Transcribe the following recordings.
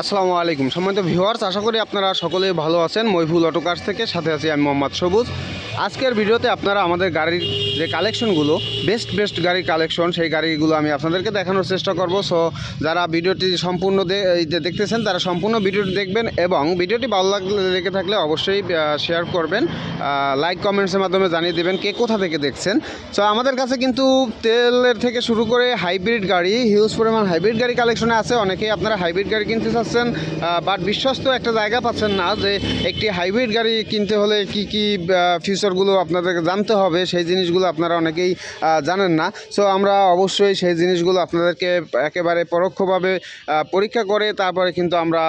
আসসালামু আলাইকুম। সম্মানিত ভিউয়ার্স, আশা করি আপনারা সকলেই ভালো আছেন। মইফুল অটো কার্স থেকে সাথে আছি আমি মোহাম্মদ সবুজ। আজকের ভিডিওতে আপনারা আমাদের গাড়ির যে কালেকশনগুলো বেস্ট বেস্ট গাড়ির কালেকশন, সেই গাড়িগুলো আমি আপনাদেরকে দেখানোর চেষ্টা করব। সো যারা ভিডিওটি সম্পূর্ণ দেখতেছেন, তারা সম্পূর্ণ ভিডিওটি দেখবেন এবং ভিডিওটি ভালো লাগলে লেগে থাকলে অবশ্যই শেয়ার করবেন। লাইক কমেন্টসের মাধ্যমে জানিয়ে দেবেন কে কোথা থেকে দেখছেন। সো আমাদের কাছে কিন্তু তেলের থেকে শুরু করে হাইব্রিড গাড়ি হিউজ পরিমাণ হাইব্রিড গাড়ি কালেকশনে আছে। অনেকেই আপনারা হাইব্রিড গাড়ি কিনতে চাচ্ছেন বাট বিশ্বস্ত একটা জায়গা পাচ্ছেন না যে একটি হাইব্রিড গাড়ি কিনতে হলে কি কি ফিউচারগুলো আপনাদেরকে জানতে হবে, সেই জিনিসগুলো আপনারা অনেকেই জানেন না। সো আমরা অবশ্যই সেই জিনিসগুলো আপনাদেরকে একেবারে পরোক্ষভাবে পরীক্ষা করে তারপরে কিন্তু আমরা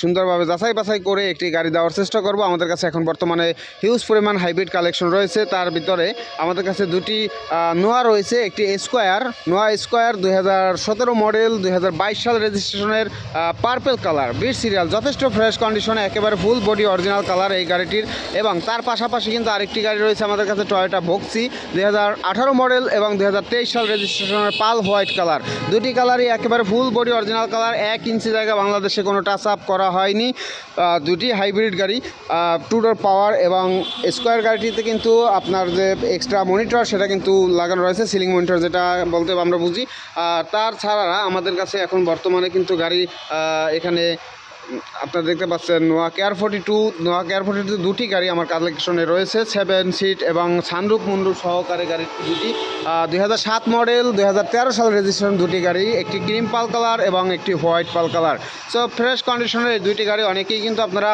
সুন্দরভাবে যাচাই বাছাই করে একটি গাড়ি দেওয়ার চেষ্টা করব। আমাদের কাছে এখন বর্তমানে হিউজ পরিমাণ হাইব্রিড কালেকশন রয়েছে। তার ভিতরে আমাদের কাছে দুটি নোয়া রয়েছে, একটি স্কোয়ার নোয়া স্কোয়ার দুই হাজার সতেরো মডেল দুই হাজার বাইশ সাল রেজিস্ট্রেশনের পার্পেল কালার। বিট সিরিয়াল, যথেষ্ট ফ্রেশ কন্ডিশনে একেবারে ফুল বডি অরিজিনাল কালার এই গাড়িটির এবং তার পাশাপাশি কিন্তু আরেকটি গাড়ি রয়েছে আমাদের কাছে টয়োটা ভক্সি দুই হাজার আঠারো মডেল এবং দুই হাজার তেইশ সাল রেজিস্ট্রেশনের পাল হোয়াইট কালার দুটি কালারই একেবারে ফুল বডি অরিজিনাল কালার এক ইঞ্চি জায়গা বাংলাদেশে কোনো টাচ আপ করা হয়নি। দুটি হাইব্রিড গাড়ি টু ডোর পাওয়ার এবং স্কোয়ার গাড়িটিতে কিন্তু আপনার যে এক্সট্রা মনিটর সেটা কিন্তু লাগানো রয়েছে সিলিং মনিটর যেটা বলতে আমরা বুঝি। তার ছাড়া আমাদের কাছে এখন বর্তমানে কিন্তু গাড়ি এখানে আপনারা দেখতে পাচ্ছেন Noah care forty two Noah care forty two দুটি গাড়ি আমার কালেকশনে রয়েছে সেভেন সিট এবং সানরুপ মুন্ডুপ সহকারে গাড়ি দুটি। দুই হাজার সাত মডেল দুই হাজার তেরো সাল রেজিস্ট্রেশন দুটি গাড়ি, একটি ক্রিম পাল কালার এবং একটি white pearl colour so fresh কন্ডিশনের এই দুইটি গাড়ি অনেকেই কিন্তু আপনারা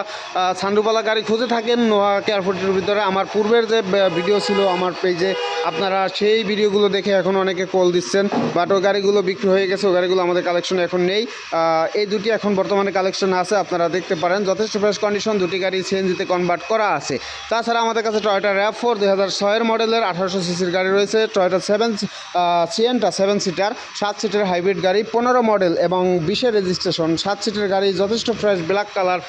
সানরুপালা গাড়ি খুঁজে থাকেন। নোয়া কেয়ার ফোর্টি টুর ভিতরে আমার পূর্বের যে ভিডিও ছিল আমার পেজে আপনারা সেই ভিডিওগুলো দেখে এখন অনেকে কল দিচ্ছেন। বাট ও গাড়িগুলো বিক্রি হয়ে গেছে, ও গাড়িগুলো আমাদের কালেকশনে এখন নেই। এই দুটি এখন বর্তমানে কালেকশন আছে আপনারা দেখতে পারেন, যথেষ্ট ফ্রেশ কন্ডিশন দুটি গাড়ি সিএনজিতে কনভার্ট করা আছে। তাছাড়া আমাদের কাছে টয়োটা র্যাপ ফোর দুই হাজার ছয়ের মডেলের আঠারোশো সিসির গাড়ি রয়েছে Toyota seven Sienta seven seater সাত সিটের হাইব্রিড গাড়ি, পনেরো মডেল এবং বিশের রেজিস্ট্রেশন সাত সিটের গাড়ি, যথেষ্ট ফ্রেশ ব্ল্যাক কালার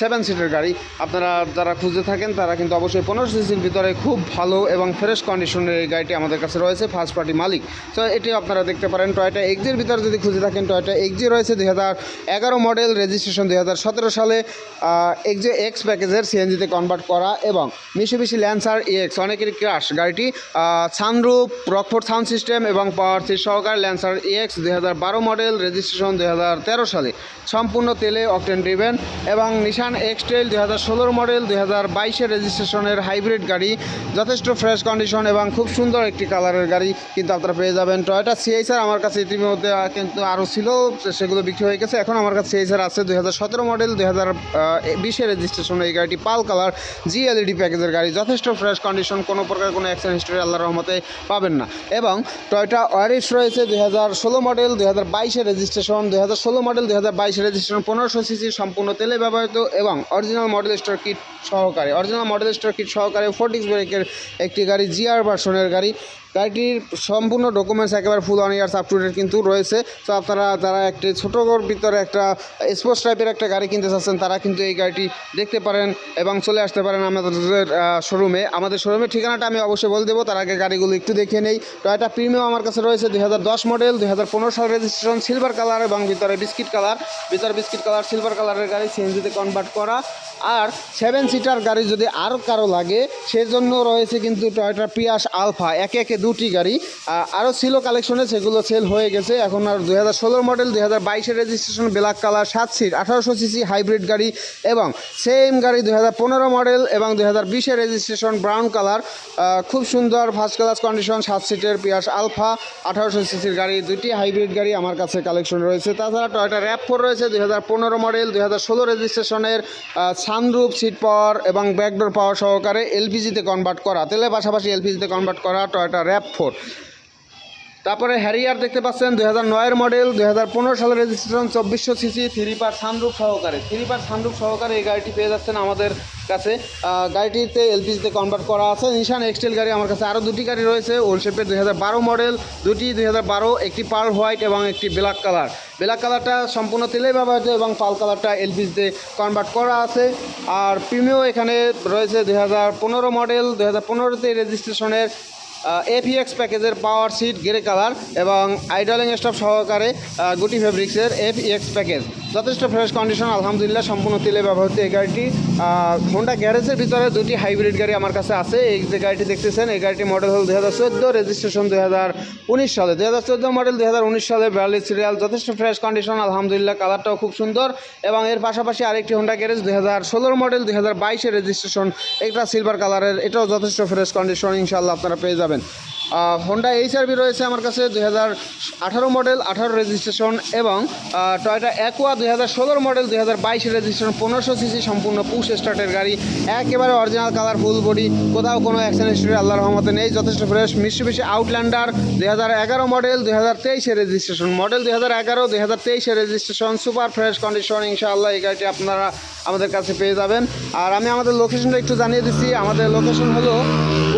সেভেন সিটের গাড়ি। আপনারা যারা খুঁজে থাকেন, তারা কিন্তু অবশ্যই পনেরো সিসির ভিতরে খুব ভালো এবং ফ্রেশ কন্ডিশনের এই গাড়িটি আমাদের কাছে রয়েছে ফার্স্ট পার্টি মালিক। তো এটি আপনারা দেখতে পারেন টয়টা এক্সির ভিতরে যদি খুঁজে থাকেন টয়টা এক্সি রয়েছে দুই হাজার এগারো মডেল রেজিস্ট্রেশন দুই হাজার সতেরো সালে এক্সি এক্স প্যাকেজের সিএনজিতে কনভার্ট করা এবং মিশুবিশি ল্যান্সার এক্স অনেকেরই ক্রাশ গাড়িটি সানরুপ রকফোর্ড সাউন্ড সিস্টেম এবং পাওয়ার সিট সহকারে ল্যান্সার এক্স দুই মডেল রেজিস্ট্রেশন দুই হাজার তেরো সালে। সম্পূর্ণ তেলে অকটেন ড্রিভেন এবং নিশান এক্সটেল দুই হাজার ষোলোর মডেল দুই রেজিস্ট্রেশনের হাইব্রিড গাড়ি, যথেষ্ট ফ্রেশ কন্ডিশন এবং খুব সুন্দর একটি কালারের গাড়ি কিন্তু আপনারা পেয়ে যাবেন। টয়টা সিএইচআর আমার কাছে ইতিমধ্যে কিন্তু আরও ছিল, সেগুলো বিক্রি হয়ে গেছে, এখন আমার কাছে সিএইচআর আছে দুই হাজার সতেরো মডেল, দুই হাজার বিশে রেজিস্ট্রেশন এই গাড়িটি পাল কালার জিএলইডি প্যাকেজের গাড়ি। যথেষ্ট ফ্রেশ কন্ডিশন কোনো প্রকার কোনো অ্যাক্সিডেন্ট হিস্টোরি আল্লাহর রহমতে পাবেন না। এবং টয়টা ওয়ারিস রয়েছে, দুই হাজার ষোলো মডেল দুই হাজার বাইশে রেজিস্ট্রেশন দুই হাজার ষোলো মডেল দুই হাজার বাইশে রেজিস্ট্রেশন পনেরোশো সিসি সম্পূর্ণ তেলে ব্যবহৃত এবং অরিজিনাল মডেল স্টোর কিট সহকারে। অরিজিনাল মডেল স্টোর কিট সহকারে ফোর্টিক্স ব্রেকের একটি গাড়ি জিআর ভার্সনের গাড়ি। গাড়িটির সম্পূর্ণ ডকুমেন্টস একেবারে full on years up to date কিন্তু রয়েছে। তো আপনারা, যারা একটি ছোটোর ভিতরে একটা স্পোর্টস টাইপের একটা গাড়ি কিনতে চাচ্ছেন, তারা কিন্তু এই গাড়িটি দেখতে পারেন এবং চলে আসতে পারেন আমাদের শোরুমে আমাদের শোরুমের ঠিকানাটা আমি অবশ্যই বলে দেবো, তার আগে গাড়িগুলো একটু দেখে নেই। টয়টা প্রিমিয়াম আমার কাছে রয়েছে দুই হাজার দশ মডেল দুই হাজার পনেরো সাল রেজিস্ট্রেশন সিলভার কালার এবং ভিতরে বিস্কিট কালার ভিতরে বিস্কিট কালার সিলভার কালারের গাড়ি সিএনজিতে কনভার্ট করা। আর সেভেন সিটার গাড়ি যদি আরও কারও লাগে, সেজন্য রয়েছে কিন্তু টয়োটা পিয়াস আলফা একে একে দুটি গাড়ি। আরও ছিল কালেকশনে সেগুলো সেল হয়ে গেছে। এখন আর দুই হাজার ষোলোর মডেল দুই হাজার বাইশের রেজিস্ট্রেশন ব্ল্যাক কালার সাত সিট আঠারোশো সিসি হাইব্রিড গাড়ি এবং সেম গাড়ি দুই হাজার পনেরো মডেল এবং দুই হাজার বিশের রেজিস্ট্রেশন ব্রাউন কালার খুব সুন্দর ফার্স্ট ক্লাস কন্ডিশন সাত সিটের পিয়াস আলফা আঠারোশো সিসির গাড়ি দুটি হাইব্রিড গাড়ি আমার কাছে কালেকশন রয়েছে। তাছাড়া টয়োটা র্যাপ ফোর রয়েছে, দুই হাজার পনেরো মডেল দুই হাজার ষোলো রেজিস্ট্রেশনের সানরুপ সিট পাওয়ার এবং ব্যাকডোর পাওয়ার সহকারে এলপিজিতে কনভার্ট করা। তেলের পাশাপাশি এলপিজিতে কনভার্ট করা টয়োটা র্যাপ ফোর তারপরে হ্যারিয়ার দেখতে পাচ্ছেন, দুই হাজার নয়ের মডেল দুই হাজার পনেরো সালের রেজিস্ট্রেশন চব্বিশশো সিসি থ্রি পার সানরুফ সহকারে। থ্রি পার সানরুফ সহকারে এই গাড়িটি পেয়ে যাচ্ছেন আমাদের কাছে। গাড়িটিতে এলপিজিতে কনভার্ট করা আছে। নিশান এক্সটেল গাড়ি আমার কাছে আরও দুটি গাড়ি রয়েছে। ওল শেপের দুই হাজার বারো মডেল দুটি দুই হাজার বারো, একটি পার হোয়াইট এবং একটি ব্ল্যাক কালার ব্ল্যাক কালারটা সম্পূর্ণ তেলে ব্যবহৃত এবং পাল কালারটা এলপিজিতে কনভার্ট করা আছে। আর প্রিমিও এখানে রয়েছে দুই হাজার পনেরো মডেল দুই হাজার পনেরোতে রেজিস্ট্রেশনের এফিএক্স প্যাকেজের পাওয়ার সিট গ্রে কালার এবং আইডলিং স্টপ সহকারে গুটি ফেব্রিক্সের এফিএক্স প্যাকেজ। যথেষ্ট ফ্রেশ কন্ডিশন আলহামদুলিল্লাহ, সম্পূর্ণ তেলে ব্যবহৃত এই গাড়িটি। হোন্ডা গ্যারেজের ভিতরে দুটি হাইব্রিড গাড়ি আমার কাছে আছে। এই যে গাড়িটি দেখতেছেন, এই গাড়িটি মডেল হল দুই হাজার চোদ্দ রেজিস্ট্রেশন দুই হাজার উনিশ সালে। দুই হাজার চোদ্দ মডেল দুই হাজার উনিশ সালে বিয়াল্লিশ সিরিয়াল যথেষ্ট ফ্রেশ কন্ডিশন আলহামদুলিল্লাহ কালারটাও খুব সুন্দর এবং এর পাশাপাশি আরেকটি হোন্ডা গ্যারেজ দুই হাজার ষোলোর মডেল দুই হাজার বাইশের রেজিস্ট্রেশন একটা সিলভার কালারের এটাও যথেষ্ট ফ্রেশ কন্ডিশন ইনশাল্লাহ আপনারা পেয়ে যাবেন। হোন্ডা এইচআরবি রয়েছে আমার কাছে দুই হাজার আঠারো মডেল আঠারো রেজিস্ট্রেশন এবং টয়টা অ্যাকোয়া দুই হাজার ষোলোর মডেল দুই হাজার বাইশের রেজিস্ট্রেশন পনেরোশো সিসি সম্পূর্ণ পুশ স্টার্টের গাড়ি। একেবারে অরিজিনাল কালার ফুল বডি কোথাও কোনো অ্যাক্সিডেন্ট হিস্ট্রি আল্লাহর রহমতে নেই, যথেষ্ট ফ্রেশ মিষ্টি মিষ্টি আউটল্যান্ডার দুই হাজার এগারো মডেল দুই হাজার তেইশের রেজিস্ট্রেশন মডেল দুই হাজার এগারো, দুই হাজার তেইশের রেজিস্ট্রেশন সুপার ফ্রেশ কন্ডিশন ইনশাআল্লাহ এই গাড়িটি আপনারা আমাদের কাছে পেয়ে যাবেন। আর আমি আমাদের লোকেশনটা একটু জানিয়ে দিচ্ছি, আমাদের লোকেশন হলো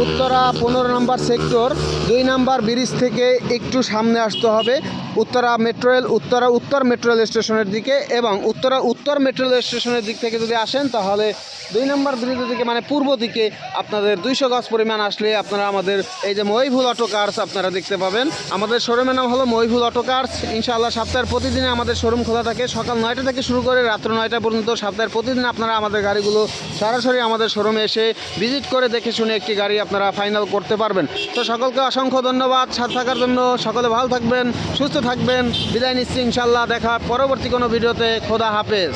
উত্তরা পনেরো নম্বর সেক্টর, দুই নাম্বার ব্রিজ থেকে একটু সামনে আসতে হবে। উত্তরা মেট্রো রেল উত্তরা উত্তর মেট্রো রেল স্টেশনের দিকে এবং উত্তরা উত্তর মেট্রো রেল স্টেশনের দিক থেকে যদি আসেন, তাহলে দুই নম্বর ব্রিজের দিকে মানে পূর্ব দিকে আপনাদের দুইশো গজ পরিমাণ আসলে আপনারা আমাদের এই যে মহিভুল অটো কার্স আপনারা দেখতে পাবেন। আমাদের শোরুমের নাম হলো মহিভুল অটো কার্স ইনশাআল্লাহ সপ্তাহের প্রতিদিনে আমাদের শোরুম খোলা থাকে। সকাল নয়টা থেকে শুরু করে রাত্র নয়টা পর্যন্ত সপ্তাহের প্রতিদিন আপনারা আমাদের গাড়িগুলো সরাসরি আমাদের শোরুমে এসে ভিজিট করে দেখে শুনে একটি গাড়ি আপনারা ফাইনাল করতে পারবেন। তো সকলকে অসংখ্য ধন্যবাদ, সাথে থাকার জন্য সকলে ভালো থাকবেন, সুস্থ থাকবেন। বিদায় নিচ্ছি ইনশাল্লাহ দেখা পরবর্তী কোনো ভিডিওতে, খোদা হাফেজ।